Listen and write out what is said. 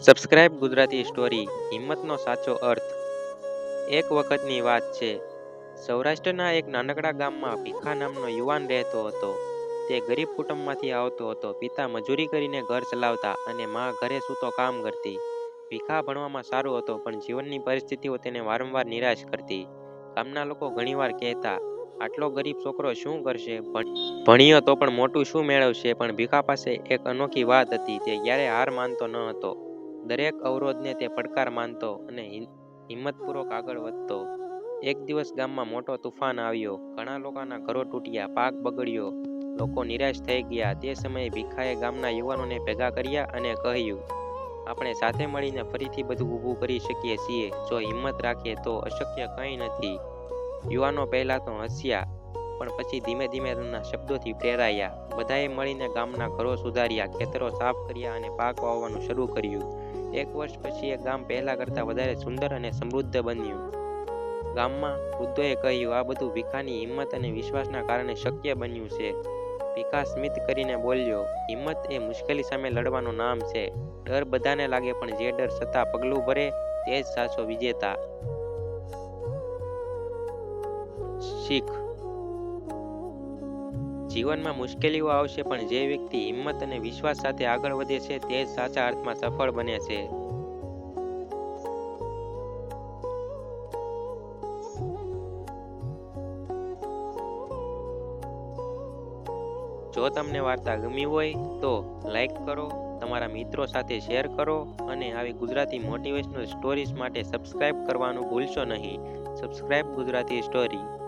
Subscribe Gujarati story હિંમતનો સાચો અર્થ. એક વખતની વાત છે, સૌરાષ્ટ્રના એક નાનકડા ગામમાં ભીખા નામનો યુવાન રહેતો હતો. તે ગરીબ કુટુંબમાંથી આવતો હતો. પિતા મજૂરી કરીને ઘર ચલાવતા અને મા ઘરે સૂતો કામ કરતી. ભીખા ભણવામાં સારો હતો, પણ જીવનની પરિસ્થિતિઓ તેને વારંવાર નિરાશ કરતી. ગામના લોકો ઘણીવાર કહેતા, આટલો ગરીબ છોકરો શું કરશે? ભણ- ભણ્યો તો પણ મોટું શું મેળવશે? પણ ભીખા પાસે એક અનોખી વાત હતી, તે ક્યારે હાર માનતો ન હતો. દરેક અવરોધને તે પડકાર માનતો અને હિંમતપૂર્વક આગળ વધતો. એક દિવસ ગામમાં મોટો તુફાન આવ્યો. ઘણા લોકોના ઘરો તૂટ્યા, પાક બગડ્યો. લોકો નિરાશ થઈ ગયા. તે સમયે ભીખાએ ગામના યુવાનોને ભેગા કર્યા અને કહ્યું, આપણે સાથે મળીને ફરીથી બધું ઊભું કરી શકીએ છીએ. જો હિંમત રાખીએ તો અશક્ય કંઈ નથી. યુવાનો પહેલાં તો હસ્યા, પણ પછી ધીમે ધીમે તેમના શબ્દોથી પ્રેરાયા. બધાએ મળીને ગામના ઘરો સુધાર્યા, ખેતરો સાફ કર્યા અને પાક વાવવાનું શરૂ કર્યું. એક વર્ષ પછી એ ગામ પહેલા કરતાં વધારે સુંદર અને સમૃદ્ધ બન્યું. ગામમાં વૃદ્ધોએ કહ્યું, આ બધું ભીખાની હિંમત અને વિશ્વાસના કારણે શક્ય બન્યું છે. ભીખા સ્મિત કરીને બોલ્યો, હિંમત એ મુશ્કેલી સામે લડવાનું નામ છે. ડર બધાને લાગે, પણ જે ડર છતાં પગલું ભરે તે જ સાચો વિજેતા. શીખ જીવનમાં મુશ્કેલીઓ આવશે, પણ જે વ્યક્તિ હિંમત અને વિશ્વાસ સાથે આગળ વધે છે, તે જ સાચા અર્થમાં સફળ બને છે. જો તમને વાર્તા ગમી હોય, તો લાઈક કરો, તમારા મિત્રો સાથે શેર કરો અને આવી ગુજરાતી મોટિવેશનલ સ્ટોરીઝ માટે સબસ્ક્રાઇબ કરવાનું ભૂલશો નહીં. Subscribe Gujarati story.